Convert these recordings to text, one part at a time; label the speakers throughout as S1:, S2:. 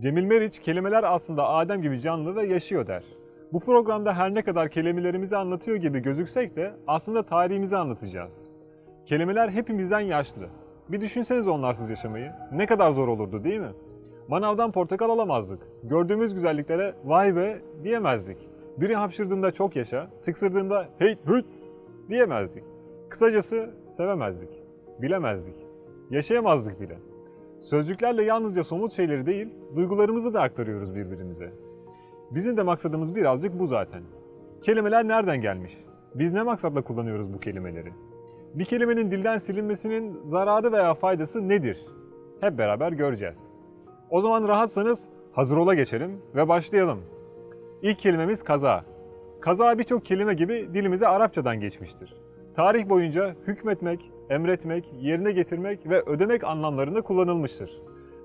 S1: Cemil Meriç, kelimeler aslında Adem gibi canlı ve yaşıyor der. Bu programda her ne kadar kelimelerimizi anlatıyor gibi gözüksek de aslında tarihimizi anlatacağız. Kelimeler hepimizden yaşlı. Bir düşünsenize onlarsız yaşamayı. Ne kadar zor olurdu değil mi? Manavdan portakal alamazdık. Gördüğümüz güzelliklere vay be diyemezdik. Biri hapşırdığında çok yaşa, tıksırdığında hey hüt diyemezdik. Kısacası sevemezdik, bilemezdik, yaşayamazdık bile. Sözcüklerle yalnızca somut şeyleri değil, duygularımızı da aktarıyoruz birbirimize. Bizim de maksadımız birazcık bu zaten. Kelimeler nereden gelmiş? Biz ne maksatla kullanıyoruz bu kelimeleri? Bir kelimenin dilden silinmesinin zararı veya faydası nedir? Hep beraber göreceğiz. O zaman rahatsanız hazır ola geçelim ve başlayalım. İlk kelimemiz kaza. Kaza birçok kelime gibi dilimize Arapçadan geçmiştir. Tarih boyunca hükmetmek, emretmek, yerine getirmek ve ödemek anlamlarında kullanılmıştır.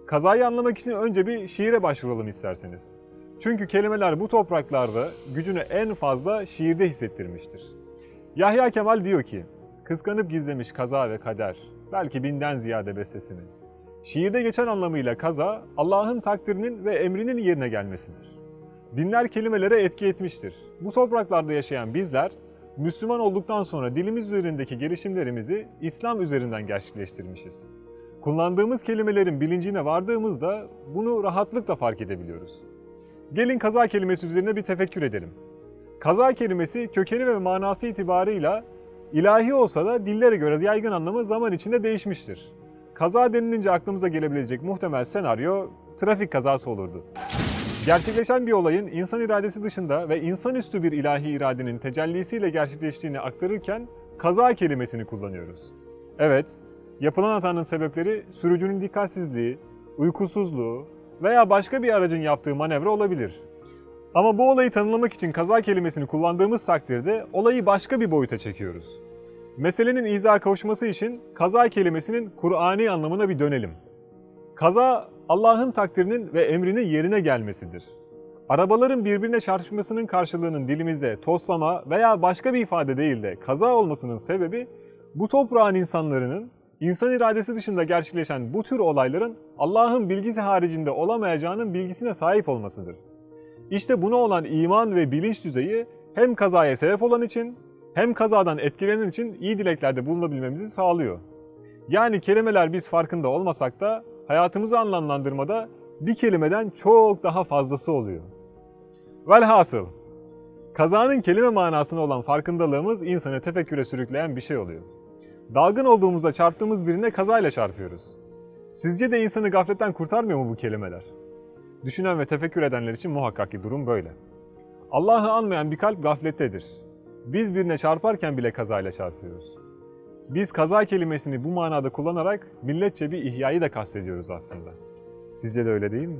S1: Kazayı anlamak için önce bir şiire başvuralım isterseniz. Çünkü kelimeler bu topraklarda gücünü en fazla şiirde hissettirmiştir. Yahya Kemal diyor ki, kıskanıp gizlemiş kaza ve kader, belki binden ziyade bestesini. Şiirde geçen anlamıyla kaza, Allah'ın takdirinin ve emrinin yerine gelmesidir. Dinler kelimelere etki etmiştir. Bu topraklarda yaşayan bizler, Müslüman olduktan sonra dilimiz üzerindeki gelişimlerimizi İslam üzerinden gerçekleştirmişiz. Kullandığımız kelimelerin bilincine vardığımızda bunu rahatlıkla fark edebiliyoruz. Gelin kaza kelimesi üzerine bir tefekkür edelim. Kaza kelimesi kökeni ve manası itibarıyla ilahi olsa da dillere göre yaygın anlamı zaman içinde değişmiştir. Kaza denilince aklımıza gelebilecek muhtemel senaryo trafik kazası olurdu. Gerçekleşen bir olayın insan iradesi dışında ve insanüstü bir ilahi iradenin tecellisiyle gerçekleştiğini aktarırken kaza kelimesini kullanıyoruz. Evet, yapılan hatanın sebepleri sürücünün dikkatsizliği, uykusuzluğu veya başka bir aracın yaptığı manevra olabilir. Ama bu olayı tanımlamak için kaza kelimesini kullandığımız takdirde olayı başka bir boyuta çekiyoruz. Meselenin izaha kavuşması için kaza kelimesinin Kur'ani anlamına bir dönelim. Kaza Allah'ın takdirinin ve emrinin yerine gelmesidir. Arabaların birbirine çarpışmasının karşılığının dilimizde toslama veya başka bir ifade değil de kaza olmasının sebebi bu toprağın insanlarının insan iradesi dışında gerçekleşen bu tür olayların Allah'ın bilgisi haricinde olamayacağının bilgisine sahip olmasıdır. İşte buna olan iman ve bilinç düzeyi hem kazaya sebep olan için hem kazadan etkilenen için iyi dileklerde bulunabilmemizi sağlıyor. Yani kelimeler biz farkında olmasak da hayatımızı anlamlandırmada bir kelimeden çok daha fazlası oluyor. Velhasıl, kazanın kelime manasına olan farkındalığımız insanı tefekküre sürükleyen bir şey oluyor. Dalgın olduğumuzda çarptığımız birine kazayla çarpıyoruz. Sizce de insanı gafletten kurtarmıyor mu bu kelimeler? Düşünen ve tefekkür edenler için muhakkak ki durum böyle. Allah'ı anmayan bir kalp gaflettedir. Biz birine çarparken bile kazayla çarpıyoruz. Biz kaza kelimesini bu manada kullanarak milletçe bir ihyayı da kastediyoruz aslında. Sizce de öyle değil mi?